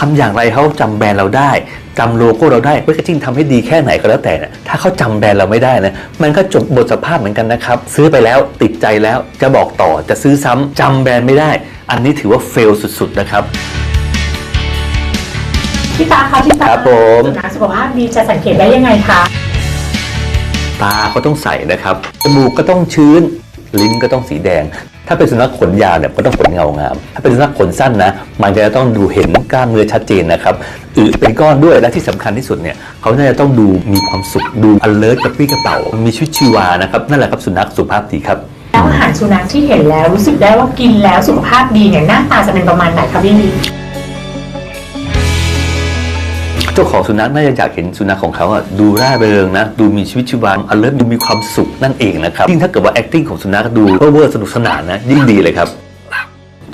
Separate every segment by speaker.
Speaker 1: ทำอย่างไรเขาจำแบรนด์เราได้จำโลโก้เราได้แพคเกจิ้งทำให้ดีแค่ไหนก็แล้วแต่นะถ้าเขาจำแบรนด์เราไม่ได้นะมันก็จบบทสภาพเหมือนกันนะครับ ซื้อไปแล้วติดใจแล้วจะบอกต่อจะซื้อซ้ำจำแบรนด์ไม่ได้ อันนี้ถือว่าเฟลสุดๆนะครับ
Speaker 2: พี่ตาคะที่ตา
Speaker 1: ครับผม
Speaker 2: สุนัขสุขภาพดีจะสังเกตได้ยังไงคะ
Speaker 1: ตาก็ต้องใสนะครับจมูกก็ต้องชื้น ลิ้นก็ต้องสีแดง ถ้าเป็นสุนัขขนยาวเนี่ยก็ต้องขนเงางาม ถ้าเป็นสุนัขขนสั้นนะ มันจะต้องดูเห็นกล้ามเนื้อชัดเจนนะครับอึเป็นก้อนด้วยและที่สำคัญที่สุดเนี่ยเขาน่าจะต้องดูมีความสุขดู alert กระปรี้กระเป๋า มีชีวิตชีวานะครับนั่นแหละครับสุนัขสุภาพดีครับ
Speaker 2: แล้วอาหารสุนัขที่เห็นแล้วรู้สึกได้ว่ากินแล้วสุขภาพดีเนี่ยหน้าตาจะเป็นประมาณไหนครับ
Speaker 1: พี่ จ้าของสุนัขน่าจะอยากเห็นสุนัขของเขาอะดูร่าเริงนะ ดูมีชีวิตชีวา alert ดูมีความสุขนั่นเองนะครับยิ่งถ้าเกิดว่า acting ของสุนัขดูเวอร์สนุกสนานนะยิ่งดีเลยครับ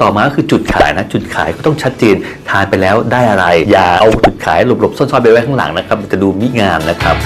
Speaker 1: ต่อมาก็คือจุดขายนะ จุดขายก็ต้องชัดเจนทานไปแล้วได้อะไร อย่าเอาจุดขายหลบๆซ่อนๆไปไว้ข้างหลังนะครับมันจะดูมิงามนะครับ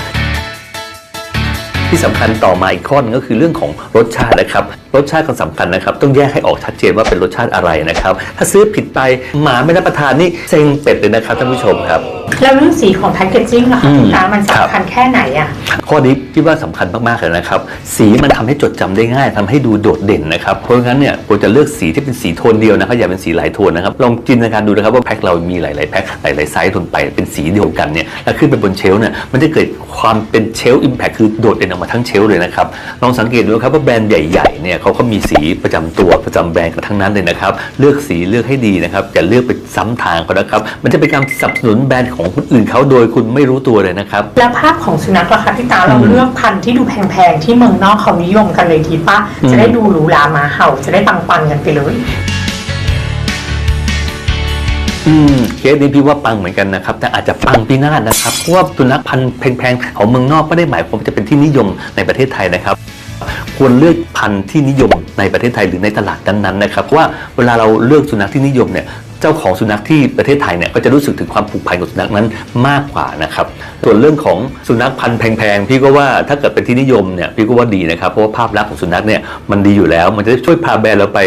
Speaker 1: ที่สำคัญต่อมาอีกข้อหนึงก็คือเรื่องของรสชาตินะครับรสชาติก็สำคัญนะครับ ต้องแยกให้ออกชัดเจนว่าเป็นรสชาติอะไรนะครับ ถ้าซื้อผิดไปหมาไม่รับประทานนี่เซ็งเป็ดเลยนะครับท่านผู้ชมครับ
Speaker 2: แล้วเรื่องสีของแพคเกจจิ้งล่ะ
Speaker 1: อื
Speaker 2: คะ
Speaker 1: ม
Speaker 2: พี่ตามัน
Speaker 1: ครับ
Speaker 2: สำคัญแค่ไหนอะ
Speaker 1: ข้อนี้พี่ว่าสำคัญมากๆเลยนะครับ สีมันทำให้จดจำได้ง่ายทำให้ดูโดดเด่นนะครับ เพราะงั้นเนี่ยควรจะเลือกสีที่เป็นสีโทนเดียวนะครับอย่าเป็นสีหลายโทนนะครับลองจินตนาการดูนะครับว่าแพ็คเรามีหลายๆแพ็คหลายๆไซส์ลงไปเป็นสีเดียวกันเนี่ยแล้วขึ้นไปบนเชลฟ์เนี่ยมันจะเกิดความเป็นเชลฟ์อิมแพคคือโดดเด่นออกมาทั้งเชลฟ์เลยนะครับลองสังเกตดูครับว่าแบรนด์ใหญ่ๆเนี่ยเขาก็มีสีประจำตัวประจำแบรนด์กันทั้งนั้นเลยนะครับ เลือกสีเลือกให้ดีนะครับอย่าเลือกไปซ้ำทางเขานะครับ มันจะเป็นการสนับสนุนแบรนด์ของคนอื่นเขาโดยคุณไม่รู้ตัวเลยนะครับ
Speaker 2: แล้วภาพของสุนัขล่ะคะพี่ตาเรา
Speaker 1: อืม
Speaker 2: เลือกพันธุ์ที่ดูแพงๆที่เมืองนอกเขานิยมกันเลยทีป่ะ
Speaker 1: อืม
Speaker 2: จะได้ดูหรูหรามาเห่าจะได้ปังๆกันไปเลย
Speaker 1: อืมเคสนี้พี่ว่าปังเหมือนกันนะครับ แต่อาจจะปังปีหน้านะครับเพราะว่าสุนัขพันธุ์แพงๆของเมืองนอกไม่ได้หมายความว่าจะเป็นที่นิยมในประเทศไทยนะครับ ควรเลือกพันธุ์ที่นิยมในประเทศไทยหรือในตลาดนั้นๆนะครับเพราะว่าเวลาเราเลือกสุนัขที่นิยมเนี่ยเจ้าของสุนัขที่ประเทศไทยเนี่ยก็จะรู้สึกถึงความผูกพันกับสุนัขนั้นมากกว่านะครับส่วนเรื่องของสุนัขพันธุ์แพงๆพี่ก็ว่าถ้าเกิดเป็นที่นิยมเนี่ยพี่ก็ว่าดีนะครับเพราะว่าภาพลักษณ์ของสุนัขเนี่ยมันดีอยู่แล้ว มันจะช่วยพาแบรนด์เราไป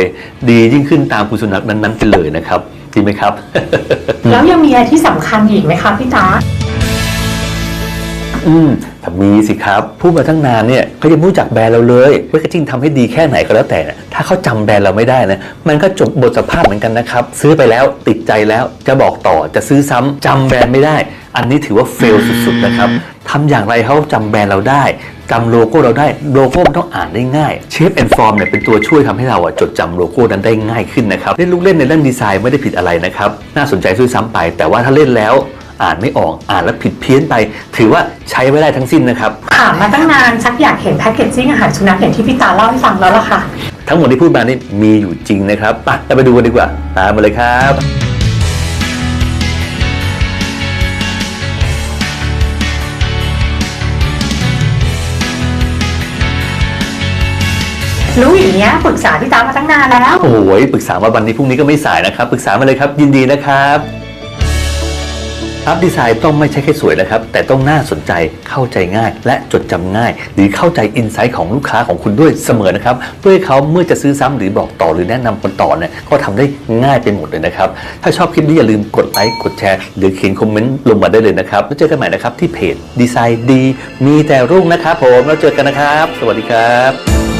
Speaker 1: ดียิ่งขึ้นตามคุณสุนัขนั้นๆไปเลยนะครับดีไหมครับ
Speaker 2: แล้วยังมีอะไรที่สำคัญอีกไหมคะพี่ตา
Speaker 1: อืมแต่ มีสิครับพูดมาตั้งนานเนี่ยเขายังไม่รู้จักแบรนด์เราเลยแพคเกจิ้งทำให้ดีแค่ไหนก็แล้วแต่นะถ้าเขาจำแบรนด์เราไม่ได้นะมันก็จบบทสภาพเหมือนกันนะครับ ซื้อไปแล้วติดใจแล้วจะบอกต่อจะซื้อซ้ำจำแบรนด์ไม่ได้ อันนี้ถือว่าเฟลสุดๆนะครับทำอย่างไรเขาจำแบรนด์เราได้จำโลโก้เราได้โลโก้มันต้องอ่านได้ง่ายเชฟแอนด์ฟอร์มเนี่ยเป็นตัวช่วยทำให้เราอะจดจำโลโก้นั้นได้ง่ายขึ้นนะครับเล่นลูกเล่นในเรื่องดีไซน์ไม่ได้ผิดอะไรนะครับน่าสนใจด้วยซ้ำไป แต่ว่าถ้าเล่นแล้ว อ่านไม่ออกอ่านแล้วผิดเพี้ยนไป ถือว่าใช้ไม่ได้ทั้งสิ้นนะครับ
Speaker 2: ถามมาตั้งนานชักอยากเห็นแพคเกจจิ้งอาหารสุนัขอย่างที่พี่ตาเล่าให้ฟังแล้วล่ะค่ะ
Speaker 1: ทั้งหมดที่พูดมานี่มีอยู่จริงนะครับไปเราไปดูกันดีกว่าตามมาเลยครับ
Speaker 2: รู้อย่างเงี้ยปรึกษาพี่ตามาตั้งนานแล้ว
Speaker 1: โอ้ยปรึกษามาวันนี้พรุ่งนี้ก็ไม่สายนะครับ ปรึกษามาเลยครับยินดีนะครับ อัพดีไซน์ต้องไม่ใช่แค่สวยนะครับ แต่ต้องน่าสนใจเข้าใจง่าย และจดจำง่าย หรือเข้าใจอินไซต์ของลูกค้าของคุณด้วยเสมอนะครับ เพื่อให้เขาเมื่อจะซื้อซ้ำหรือบอกต่อหรือแนะนำคนต่อเนี่ยก็ทำได้ง่ายไปหมดเลยนะครับ ถ้าชอบคลิปนี้อย่าลืมกดไลค์กดแชร์ หรือเขียนคอมเมนต์ลงมาได้เลยนะครับแล้วเจอกันใหม่นะครับที่เพจดีไซน์ดี มีแต่รุ่งนะครับผมแล้วเจอกันนะครับ สวัสดีครับ